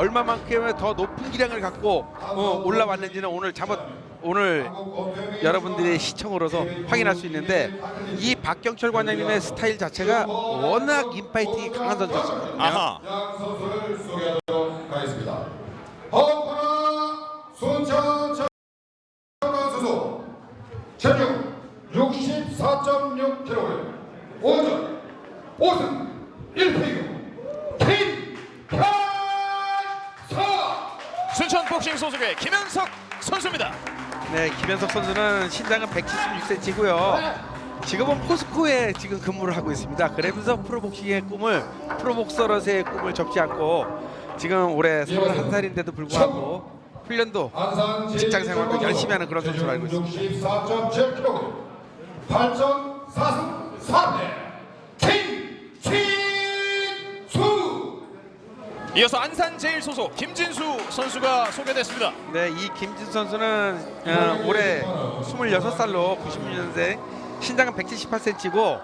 얼마만큼의 더 높은 기량을 갖고 어, 올라왔는지는 오늘 잠옷 오늘 여러분들의 시청으로서 확인할 수 있는데 이 박경철 관장님의 스타일 자체가 워낙 인파이팅이 강한 선수였거든요. 아하. 선수를 소개하도록 하겠습니다. 허구나 순천 청강 선수 체중 64.6kg 5전 5승 1패이고 김현석 순천 복싱 소속의 김현석 선수입니다. 네, 김현석 선수는 신장은 176cm고요. 지금은 포스코에 지금 근무를 하고 있습니다. 그러면서 프로복싱의 꿈을 프로복서로서의 꿈을 접지 않고 지금 올해 31살인데도 불구하고 훈련도 직장 생활도 열심히 하는 그런 선수로 알고 있습니다. 64.7kg 8전 4승 4패 이어서 안산 제일 소속 김진수 선수가 소개됐습니다. 네, 이 김진 선수는 어, 올해 26살로 96년생 신장은 178cm고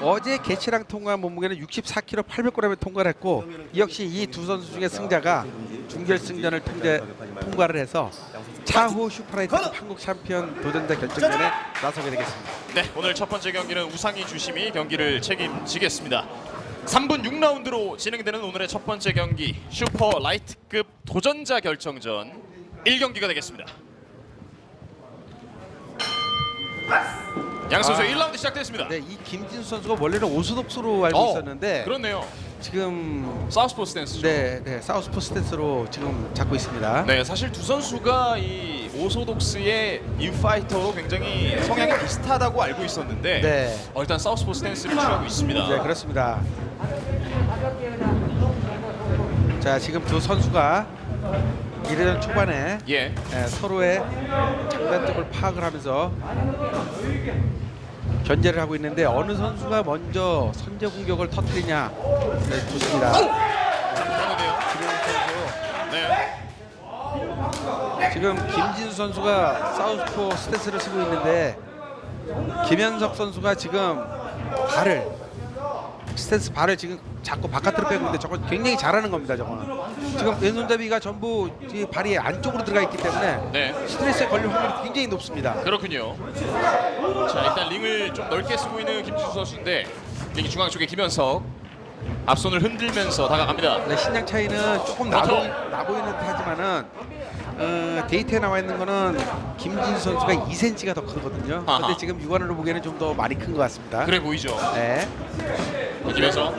어제 개체랑 통과한 몸무게는 64kg 800g에 통과를 했고 이 역시 이 두 선수 중에 승자가 준결승전을 통제, 통과를 해서 차후 슈퍼라이트 한국 챔피언 도전자 결정전에 나서게 되겠습니다. 네, 오늘 첫 번째 경기는 우상희 주심이 경기를 책임지겠습니다. 3분 6라운드로 진행되는 오늘의 첫 번째 경기 슈퍼 라이트급 도전자 결정전 1경기가 되겠습니다. 양 선수 아. 1라운드 시작됐습니다. 네, 이 김진수 선수가 원래는 오소독수로 알고 어, 있었는데 그렇네요. 지금 사우스포 스탠스죠. 네, 네, 사우스포 스탠스로 지금 잡고 있습니다. 네, 사실 두 선수가 이 오소독스의 인파이터로 굉장히 성향이 비슷하다고 알고 있었는데 네. 어, 일단 사우스포 스탠스를 취하고 있습니다. 네 그렇습니다. 자 지금 두 선수가 1회전 초반에 예. 예, 서로의 장단점을 파악을 하면서 견제를 하고 있는데 어느 선수가 먼저 선제 공격을 터뜨리냐 네, 좋습니다. 선수 네. 지금 김진수 선수가 사우스포 스탠스를 쓰고 있는데 김현석 선수가 지금 발을 스탠스 발을 지금 자꾸 바깥으로 빼고 있는데 저건 굉장히 잘하는 겁니다. 저거는 지금 왼손잡이가 전부 이 발이 안쪽으로 들어가 있기 때문에 네. 스트레스에 걸릴 확률이 굉장히 높습니다. 그렇군요. 자, 일단 링을 좀 넓게 쓰고 있는 김진수 선수인데 링 중앙 쪽에 김현석 앞손을 흔들면서 다가갑니다. 네, 신장 차이는 조금 나, 그렇죠. 보이, 나 보이는 듯 하지만은 어, 데이터에 나와 있는 거는 김진수 선수가 2cm가 더 크거든요. 아하. 근데 지금 육안으로 보기에는 좀 더 많이 큰 것 같습니다. 그래 보이죠. 네, 김현석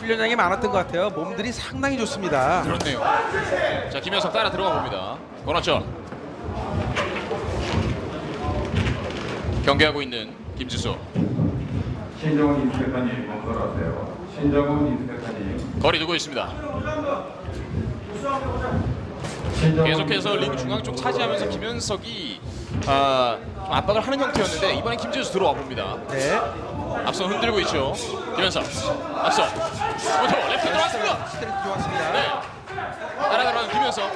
훈련량이 많았던 것 같아요. 몸들이 상당히 좋습니다. 그렇네요. 자, 김현석 따라 들어가 봅니다. 권하철 경기하고 있는 김지수 신정훈 인스펙터님 건설하세요. 신정훈 인스펙터님. 거리 두고 있습니다. 계속해서 링 중앙 쪽 차지하면서 김현석이 아, 좀 압박을 하는 형태였는데 이번엔 김지수 들어와 봅니다. 네, 앞선 흔들고 있죠. 김현석 앞선 오토 레프트 들어왔습니다. 스트레이트 좋았습니다. 네. 따라 들어가는 김현석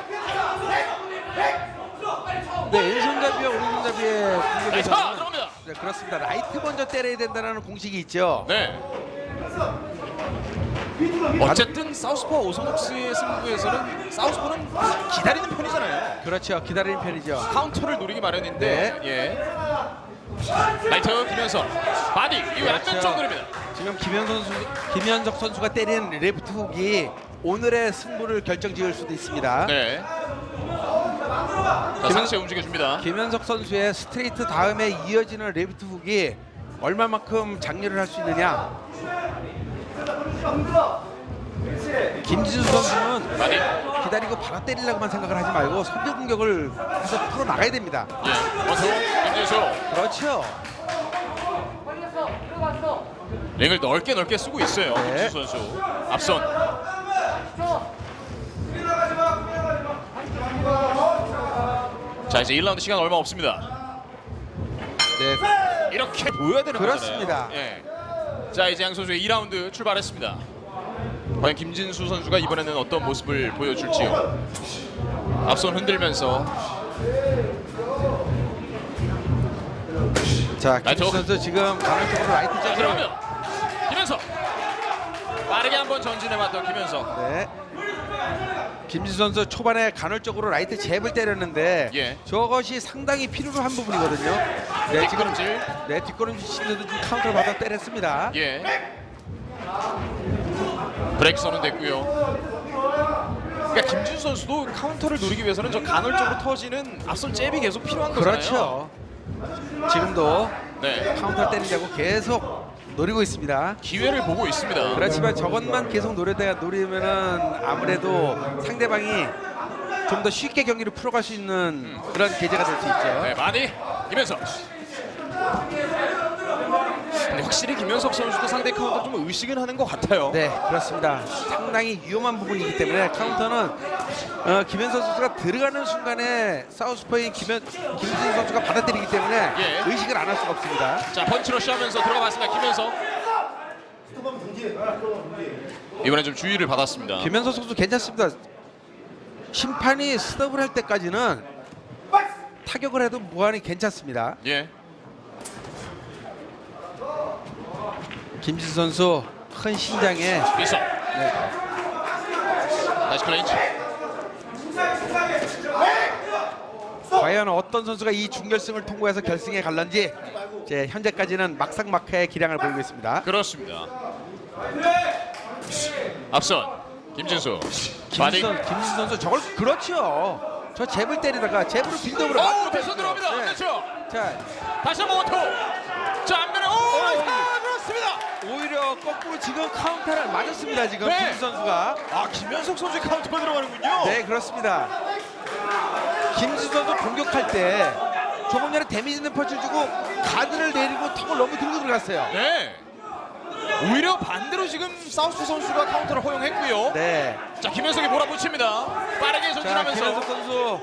네, 왼손잡이와 오른손잡이의 들어갑니다. 네, 그렇습니다. 라이트 먼저 때려야 된다는 공식이 있죠. 네. 어쨌든 사우스포 오소독스의 승부에서는 사우스포는 기다리는 편이잖아요. 그렇죠. 기다리는 편이죠. 카운터를 노리기 마련인데 예. 라이트 김현석 바디 그렇죠. 왼쪽 노립니다. 지금 김현 선수, 김현석 선수가 때리는 레프트 훅이 오늘의 승부를 결정지을 수도 있습니다. 네. 자, 상체 움직여줍니다. 김현석 선수의 스트레이트 다음에 이어지는 레프트 훅이 얼마만큼 장렬을 할수 있느냐. 김진수 선수는 바디 기다리고 바로 때리려고만 생각을 하지 말고 선제 공격을 해서 풀어 나가야 됩니다. 예. 원투 김진수 그렇죠. 링을 넓게 넓게 쓰고 있어요. 네. 김진수 선수 앞선 자 이제 1라운드 시간 얼마 없습니다. 네. 이렇게 보여야 되는 그렇습니다. 거잖아요. 예. 자 이제 양 선수의 2라운드 출발했습니다. 과연 김진수 선수가 이번에는 어떤 모습을 보여줄지요. 앞손 흔들면서 자, 라이트 김진수 훅. 선수 지금 가는 쪽으로 라이트 자 들어갑니다. 김현석 빠르게 한번 전진해봤던 김현석. 네. 김진수 선수 초반에 간헐적으로 라이트 잽을 때렸는데 예. 저것이 상당히 필요로 한 부분이거든요. 네, 지금 뒷걸음질. 네 뒷걸음질 치는데도 좀 카운터를 받아 때렸습니다. 예. 브레이크 선은 됐고요. 그러니까 김진수 선수도 카운터를 노리기 위해서는 저 간헐적으로 터지는 앞선 잽이 계속 필요한 거잖아요. 그렇죠. 지금도 네. 카운터 때리려고 계속 노리고 있습니다. 기회를 보고 있습니다. 그렇지만 저것만 계속 노리다가 노리면은 아무래도 상대방이 좀 더 쉽게 경기를 풀어갈 수 있는 그런 계제가 될 수 있죠. 네, 많이 김현석. 근데 확실히 김현석 선수도 상대 카운터 좀 의식은 하는 것 같아요. 네, 그렇습니다. 상당히 위험한 부분이기 때문에 카운터는 어, 김현선 선수가 들어가는 순간에 사우스포인 김현 김진 선수가 받아들이기 때문에 예. 의식을 안 할 수가 없습니다. 자 펀치러시 하면서 들어가 봤습니다. 김현석. 이번에 좀 주의를 받았습니다. 김현선 선수 괜찮습니다. 심판이 스톱을 할 때까지는 타격을 해도 무한히 괜찮습니다. 예. 김진 선수 큰 신장에. 네, 다시 클레인치. 과연 어떤 선수가 이 준결승을 통과해서 결승에 갈런지 이제 현재까지는 막상막하의 기량을 보이고 있습니다. 그렇습니다. 앞선 김진수. 바디. 김진, 김진 선수 저걸 그렇죠. 저 잽을 때리다가 잽으로 빌드업으로 오, 막고 대선 들어갑니다. 네. 그렇죠. 자 다시 한번 원투. 자 앞면에 오, 어, 자, 그렇습니다. 거꾸로 지금 카운터를 맞았습니다. 지금 네. 김진 선수가 아 김현석 선수의 카운터가 들어가는군요. 네 그렇습니다. 김진 선수 공격할 때 조금 전에 데미지 있는 펀치를 주고 가드를 내리고 턱을 너무 들고 들어갔어요. 네. 오히려 반대로 지금 사우스 선수가 카운터를 허용했고요. 네. 자 김현석이 몰아붙입니다. 빠르게 자 전진하면서 김현석 선수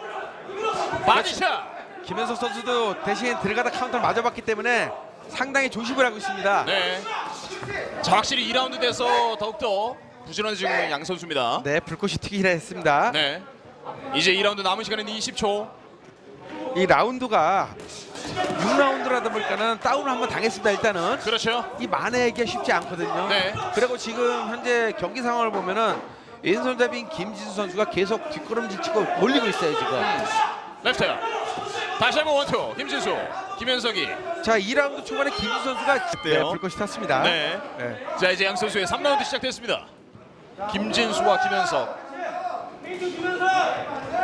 바디샷. 김현석 선수도 대신 들어가다 카운터를 맞아봤기 때문에 상당히 조심을 하고 있습니다. 네. 자 확실히 2라운드 돼서 더욱더 부지런해지고 있는 양 선수입니다. 네, 불꽃이 튀기라 했습니다. 네. 이제 2라운드 남은 시간은 20초. 이 라운드가 6라운드라다 보니까는 다운을 한번 당했습니다. 일단은 그렇죠. 이 만회하기가 쉽지 않거든요. 네. 그리고 지금 현재 경기 상황을 보면은 왼손잡이인 김진수 선수가 계속 뒷걸음질 치고 몰리고 있어요 지금. 레프트. 다시 한번 원투. 김진수. 김현석이. 자, 2라운드 초반에 김진수 선수가 네, 어때요? 불꽃이 탔습니다. 네. 네. 자 이제 양 선수의 3라운드 시작됐습니다. 김진수와 김현석.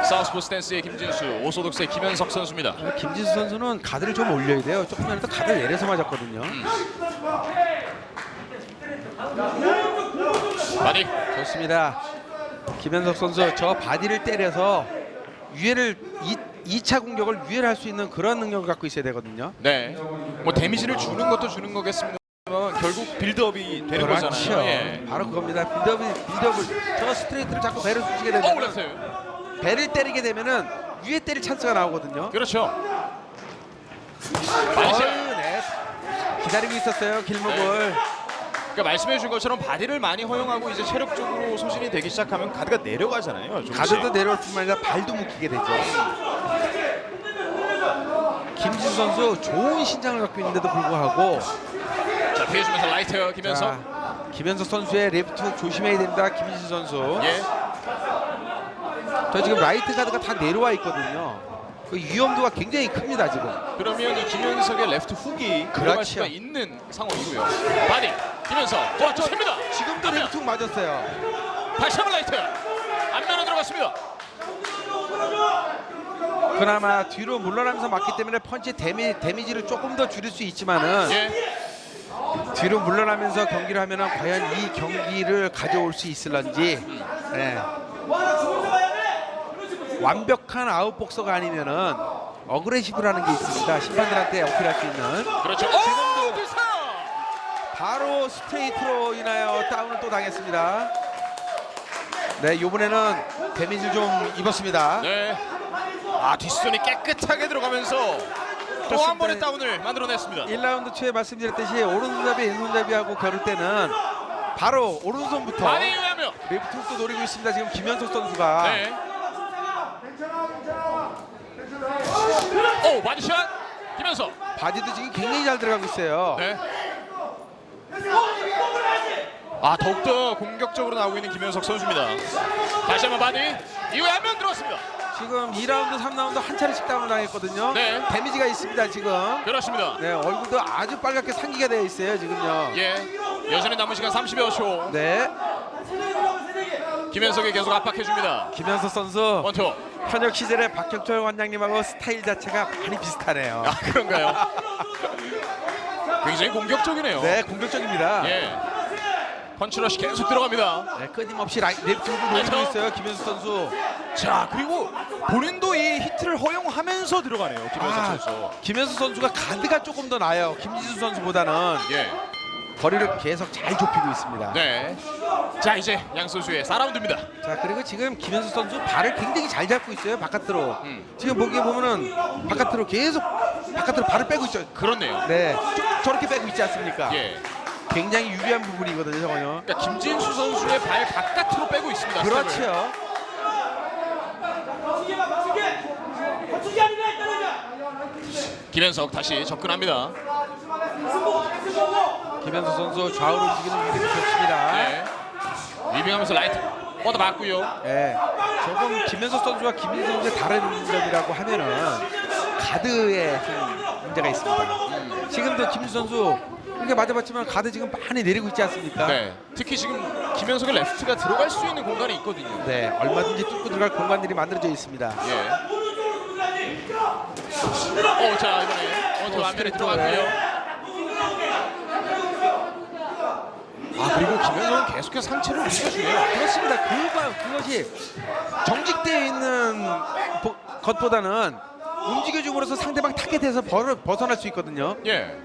사우스포 스탠스의 김진수, 오소독스의 김현석 선수입니다. 김진수 선수는 가드를 좀 올려야 돼요. 조금 전에도 가드를 내려서 맞았거든요. 바디. 좋습니다. 김현석 선수 저 바디를 때려서 유예를 이, 2차 공격을 유예를 할수 있는 그런 능력을 갖고 있어야 되거든요. 네. 뭐 데미지를 주는 것도 주는 거겠습니다. 결국 빌드업이 되는 그렇죠. 거잖아요. 예. 바로 그겁니다. 빌드업이 빌드업을 저 스트레이트를 자꾸 배를 쑤시게 오, 되면 레프트. 배를 때리게 되면은 위에 때릴 찬스가 나오거든요. 그렇죠. 어휴, 네. 기다리고 있었어요 길목을. 그러니까 말씀해 준 것처럼 바디를 많이 허용하고 이제 체력적으로 소진이 되기 시작하면 가드가 내려가잖아요. 조금씩. 가드도 내려올 뿐만 아니라 발도 묶이게 되죠. 김진수 선수 좋은 신장을 갖고 있는데도 불구하고 자 피해주면서 라이트 김현석. 자, 김현석 선수의 레프트 훅 조심해야 됩니다. 김진수 선수. 예. 저 지금 라이트 가드가 다 내려와 있거든요. 그 위험도가 굉장히 큽니다 지금. 그러면 이 김현석의 레프트 훅이 들어갈 그렇죠. 수가 있는 상황이고요. 바디 김현석 와 찹니다. 지금도 앞면. 레프트 훅 맞았어요. 다시 한번 라이트 앞면에 들어갔습니다. 그나마 뒤로 물러나면서 맞기 때문에 펀치 데미, 데미지를 조금 더 줄일 수 있지만은 예. 뒤로 물러나면서 경기를 하면 은 과연 이 경기를 가져올 수 있을런지 네. 완벽한 아웃복서가 아니면은 어그레시브라는 게 있습니다. 심판들한테 어필할 수 있는 그렇죠. 오. 바로 스트레이트로 인하여 다운을 또 당했습니다. 네, 이번에는 데미지를 좀 입었습니다. 네. 아 뒷손이 깨끗하게 들어가면서 또 한 번의 다운을 만들어냈습니다. 1라운드 초에 말씀드렸듯이 오른손잡이 왼손잡이하고 겨룰 때는 바로 오른손부터 많이 유의하며. 레프트 훅도 노리고 있습니다. 지금 김현석 선수가 네. 오 바디샷 김현석. 바디도 지금 굉장히 잘 들어가고 있어요. 네. 아 더욱더 공격적으로 나오고 있는 김현석 선수입니다. 다시 한번 바디 이후에 한 명 들어왔습니다. 지금 2라운드, 3라운드 한 차례씩 다운을 당했거든요. 네. 데미지가 있습니다 지금. 그렇습니다. 네 얼굴도 아주 빨갛게 상기가 되어 있어요 지금요. 예, 여전히 남은 시간 30여 초. 네. 김현석이 계속 압박해줍니다. 김현석 선수 원투. 현역 시절에 박혁철 원장님하고 스타일 자체가 많이 비슷하네요. 아 그런가요? 굉장히 공격적이네요. 네 공격적입니다. 예. 펀치러시 계속 들어갑니다. 네, 끊임없이 라이, 랩 들고 노리고 그렇죠. 있어요 김현석 선수. 자 그리고 본인도 이 히트를 허용하면서 들어가네요. 김현석 아, 선수. 김현수 선수가 가드가 조금 더 나아요. 김지수 선수보다는 예. 거리를 계속 잘 좁히고 있습니다. 네. 자 이제 양 선수의 4라운드입니다. 자 그리고 지금 김현수 선수 발을 굉장히 잘 잡고 있어요 바깥으로. 음. 지금 보기에 보면은 바깥으로 계속 바깥으로 발을 빼고 있죠. 그렇네요. 네, 저- 저렇게 빼고 있지 않습니까? 예. 굉장히 유리한 부분이거든요, 저거요. 그러니까 김진수 선수의 발 바깥으로 빼고 있습니다. 스텝을. 그렇죠. 김현석 다시 접근합니다. 김현수 선수 좌우로 움직이는 위력이 좋습니다. 네. 위빙하면서 라이트 뻗어 맞고요. 네. 조금 김현수 선수와 김민수 선수의 다른 점이라고 하면은 가드에 좀 문제가 있습니다. 음. 지금도 김민수 선수 이렇게 맞아봤지만 가드 지금 많이 내리고 있지 않습니까? 네. 특히 지금 김현석의 레프트가 들어갈 수 있는 공간이 있거든요. 네, 얼마든지 뚫고 들어갈 공간들이 만들어져 있습니다. 예. 어, 자 이번에 어, 안면에 스트레이트. 들어갔고요. 아 그리고 김현석은 계속해서 상체를 움직여주네요. 그렇습니다. 그거 그것이 정직되어 있는 보- 것보다는 움직여줌으로써 상대방 타겟에서 벌, 벗어날 수 있거든요. 예.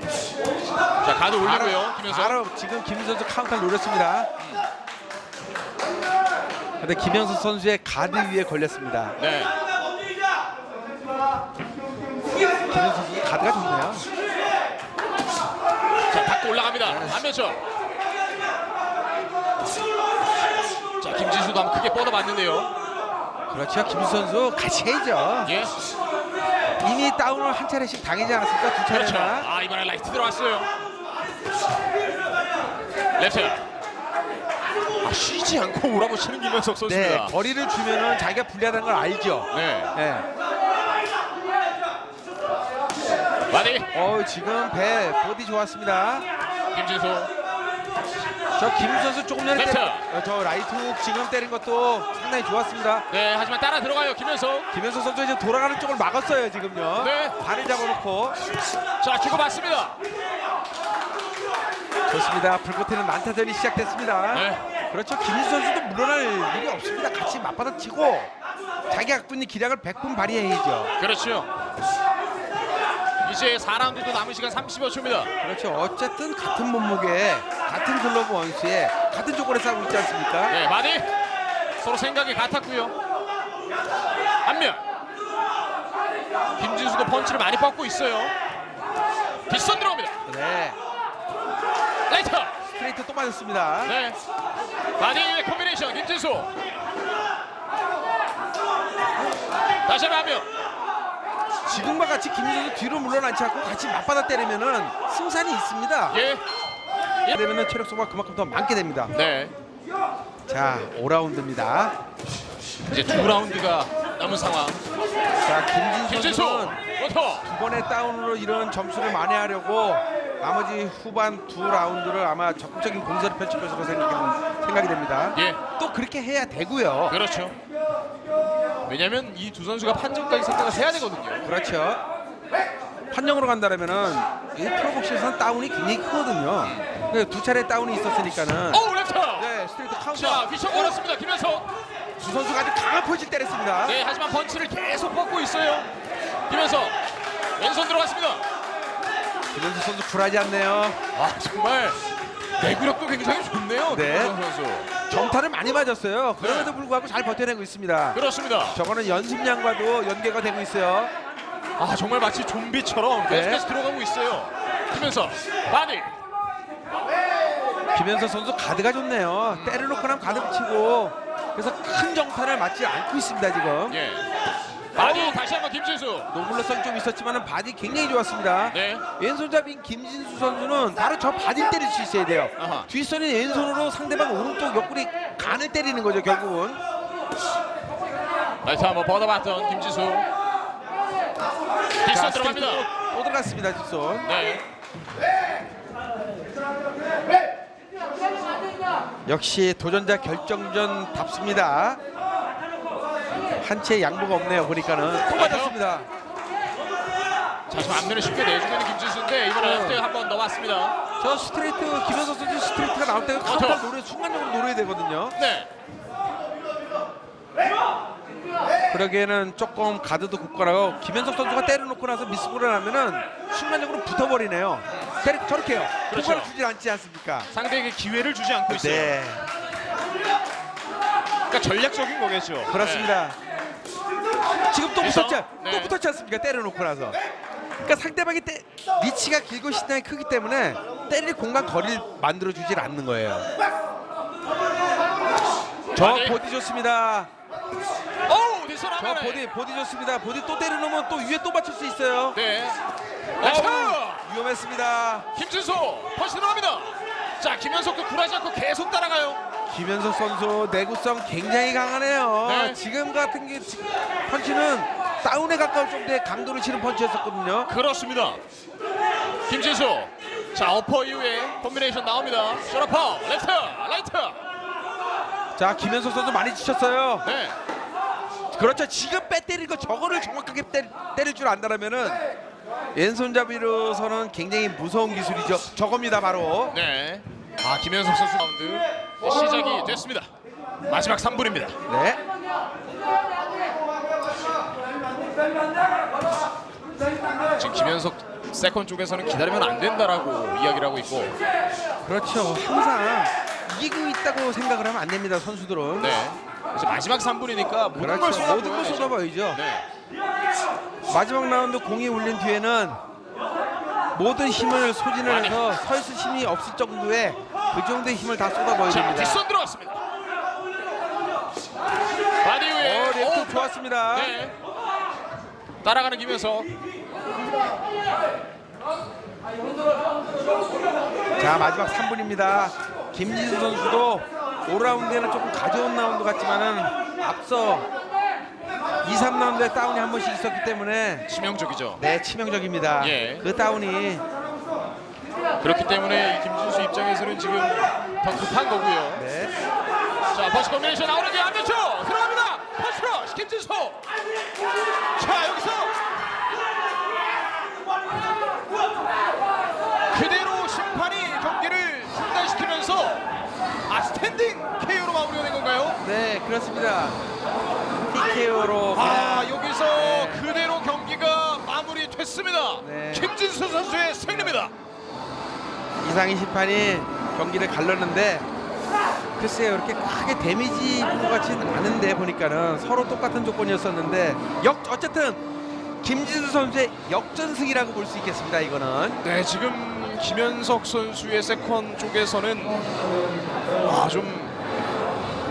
자 가드 올리고요. 김현석. 바로 지금 선수 카운터를 노렸습니다. 근데 김현수 선수의 가드 위에 걸렸습니다. 네. 김현수 선수 가드가 좋네요. 자 닫고 올라갑니다. 안면죠. 자 김진수도 한번 크게 뻗어봤는데요. 그렇죠. 김민수 선수 같이 해야죠. 예. 이미 다운을 한 차례씩 당하지 않았습니까? 두 그렇죠. 차례나. 아 이번에 라이트 들어왔어요. 레프트. 아 쉬지 않고 몰아붙이는 김현석 네, 선수입니다. 거리를 주면은 자기가 불리하다는 걸 알죠. 네. 네. 마디 어 지금 배 보디 좋았습니다. 김진수. 저김 선수 조금 전에. 때린, 어, 저 라이트 훅 지금 때린 것도 상당히 좋았습니다. 네 하지만 따라 들어가요 김현석. 김현수 선수 이제 돌아가는 쪽을 막았어요 지금요. 네. 발을 잡아놓고 자 주고 받습니다. 좋습니다. 불꽃튀는 난타전이 시작됐습니다. 네. 그렇죠. 김현수 선수도 물러날 일이 없습니다. 같이 맞받아치고 자기 갖고 있는 기량을 100분 발휘해야죠. 그렇죠. 이제 4라운드도 남은 시간 30여 초입니다. 그렇죠. 어쨌든 같은 몸무게, 같은 글러브 원수에 같은 조건에 싸우고 있지 않습니까? 네, 마디 서로 생각이 같았고요. 안면 김진수도 펀치를 많이 뻗고 있어요. 뒷선 들어갑니다. 네. 라이트. 스트레이트 또 맞았습니다. 네. 마디의 콤비네이션 김진수. 다시 한번 안면. 지금과 같이 김민수 선수 뒤로 물러나지 않고 같이 맞받아 때리면은 승산이 있습니다. 예. 되면은 체력 소모가 그만큼 더 많게 됩니다. 네. 자, 5라운드입니다. 이제 두 라운드가 남은 상황. 자, 김진수 김진수. 선수는 워터. 두 번의 다운으로 이런 점수를 만회하려고 나머지 후반 두 라운드를 아마 적극적인 공세를 펼칠 것으로 생각이, 생각이 됩니다. 예. 또 그렇게 해야 되고요. 그렇죠. 왜냐면 이 두 선수가 판정까지 생각을 해야 되거든요. 그렇죠. 판정으로 간다면은 이 프로복싱에서는 다운이 굉장히 크거든요. 네, 두 차례 다운이 있었으니까는 오 랩터. 네, 스트레이트 자 카운터 휘청 걸었습니다 김현석. 두 선수가 아주 강한 펀치 때렸습니다. 네 하지만 펀치를 계속 뻗고 있어요. 김현석 왼손 들어갔습니다. 김현수 선수 굴하지 않네요. 아 정말 내구력도 굉장히 좋네요. 네. 김현석 선수. 정타를 많이 맞았어요. 네. 그럼에도 불구하고 잘 버텨내고 있습니다. 그렇습니다. 저거는 연습량과도 연계가 되고 있어요. 아 정말 마치 좀비처럼 네. 계속해서 들어가고 있어요. 김현석 바디. 김현수 선수 가드가 좋네요. 때려놓고 나면 가드 붙이고 그래서 큰 정타를 맞지 않고 있습니다 지금. 예. 바디 다시 한번 김진수. 노블러성이 좀 있었지만 바디 굉장히 좋았습니다. 네. 왼손잡인 김진수 선수는 바로 저 바디를 때릴 수 있어야 돼요. 아하. 뒷손이 왼손으로 상대방 오른쪽 옆구리 간을 때리는 거죠 결국은. 라이트 한번 뻗어봤던 김지수. 뒷손 자, 들어갑니다. 스트레이트 또 들어갔습니다. 뒷손. 네. 역시 도전자 결정전 답습니다. 한치의 양보가 없네요. 보니까는 또 맞았습니다. 자, 지금 앞면에 쉽게 내주고 있는 김지수인데 이번에 어. 한번 넣어봤습니다. 저 스트레이트 김현석 선수 스트레이트가 나올 때. 카운터 노래 순간적으로 노려야 되거든요. 네. 그러기에는 조금 가드도 굳건하고 김현석 선수가 때려놓고 나서 미스볼을 하면은 순간적으로 붙어버리네요. 때리, 저렇게요. 그렇죠. 통과를 주지 않지 않습니까? 상대에게 기회를 주지 않고 있어요. 네, 그러니까 전략적인 거겠죠. 그렇습니다. 지금 또? 붙었지, 네. 또 붙었지 않습니까? 때려놓고 나서. 그러니까 상대방이 때, 리치가 길고 신장이 크기 때문에 때릴 공간 거리를 만들어 주질 않는 거예요. 저 아니. 보디 좋습니다. 네. 어우, 저. 보디 보디 좋습니다. 보디 또 때려놓으면 또 위에 또 맞출 수 있어요. 네. 어우, 위험했습니다. 김진수 펀치 들어갑니다. 자, 김현석도 굴하지 않고 계속 따라가요. 김현석 선수 내구성 굉장히 강하네요. 네. 지금 같은 게 지- 펀치는 다운에 가까울 정도의 강도를 치는 펀치였었거든요. 그렇습니다. 김진수. 자, 어퍼 이후에 콤비네이션 나옵니다. 쇼라퍼, 레프트, 라이트. 자, 김현석 선수 많이 지쳤어요. 네. 그렇죠. 지금 빼 때린 거 저거를 정확하게 때, 때릴 줄 안다라면은 왼손잡이로서는 굉장히 무서운 기술이죠. 저겁니다, 바로. 네. 아, 김현석 선수 라운드 시작이 됐습니다. 마지막 3분입니다. 네. 지금 김현석 세컨 쪽에서는 기다리면 안 된다라고 이야기를 하고 있고. 그렇죠. 항상 이기고 있다고 생각을 하면 안 됩니다, 선수들은. 네. 이제 마지막 3분이니까 모든 걸 그렇죠. 걸 쏟아부어야죠. 쏟아봐야죠. 네. 마지막 라운드 공이 울린 뒤에는 모든 힘을 소진을. 해서 서 있을 힘이 없을 정도의 그 정도의 힘을 다 쏟아버려야 자, 됩니다. 뒷손 들어갔습니다. 바디 어, 위에 랩트 오, 좋았습니다. 네. 따라가는 김현석. 자 마지막 3분입니다. 김진수 선수도 5라운드에는 조금 가져온 라운드 같지만은 앞서 2, 3라운드에 다운이 한 번씩 있었기 때문에 치명적이죠. 네 치명적입니다. 예. 그 다운이 그렇기 때문에 이 김준수 입장에서는 지금 더 급한 거고요. 네. 자, 펀치 콤비네이션 나오는 게 안면죠 들어갑니다. 러시 김진수. 자, 여기서 그대로 심판이 경기를 중단시키면서 아 스탠딩 KO로 마무리가 된 건가요? 네 그렇습니다. TKO로 아 여기서 네. 그대로 경기가 마무리됐습니다. 네. 김진수 선수의 승리입니다. 이상희 심판이 경기를 갈랐는데 글쎄요 이렇게 크게 데미지 같지는 않은데 보니까는 서로 똑같은 조건이었었는데 역 어쨌든 김진수 선수의 역전승이라고 볼 수 있겠습니다 이거는 네, 지금 김현석 선수의 세컨 쪽에서는 아, 좀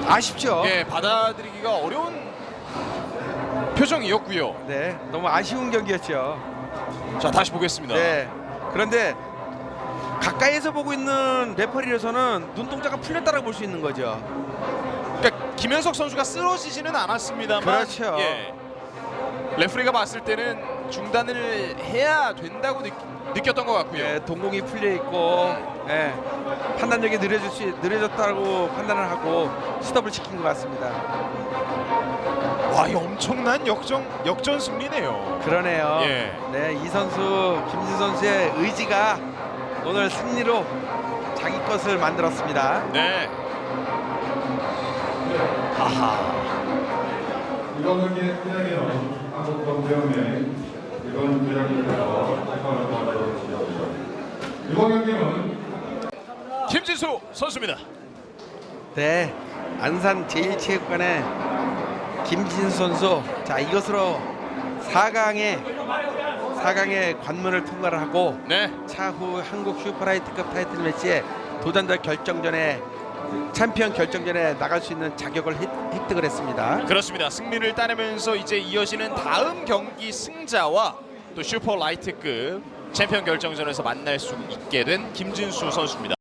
아쉽죠 예, 받아들이기가 어려운 표정이었고요. 네 너무 아쉬운 경기였죠 자, 다시 보겠습니다. 네 그런데 가까이에서 보고 있는 레퍼리로서는 눈동자가 풀렸다고 볼 수 있는 거죠 그러니까 김현석 선수가 쓰러지지는 않았습니다만 그렇죠. 예. 레프리가 봤을 때는 중단을 해야 된다고 느, 느꼈던 것 같고요. 네, 동공이 풀려 있고 예, 판단력이 느려질 수, 느려졌다고 판단을 하고 스톱을 시킨 것 같습니다 와, 이 엄청난 역전 역전 승리네요. 그러네요. 예. 네, 이 선수 김진 선수의 의지가 오늘 승리로 자기 것을 만들었습니다. 네. 하하. 이번 경기의 한국 경기는 김진수 선수입니다. 네, 안산 제1체육관의 김진 선수. 자, 이것으로 4강에 4강의 관문을 통과를 하고 네. 차후 한국 슈퍼라이트급 타이틀 매치에 도전자 결정전에 챔피언 결정전에 나갈 수 있는 자격을 획- 획득을 했습니다. 그렇습니다. 승리를 따내면서 이제 이어지는 다음 경기 승자와 또 슈퍼 라이트급 챔피언 결정전에서 만날 수 있게 된 김진수 선수입니다.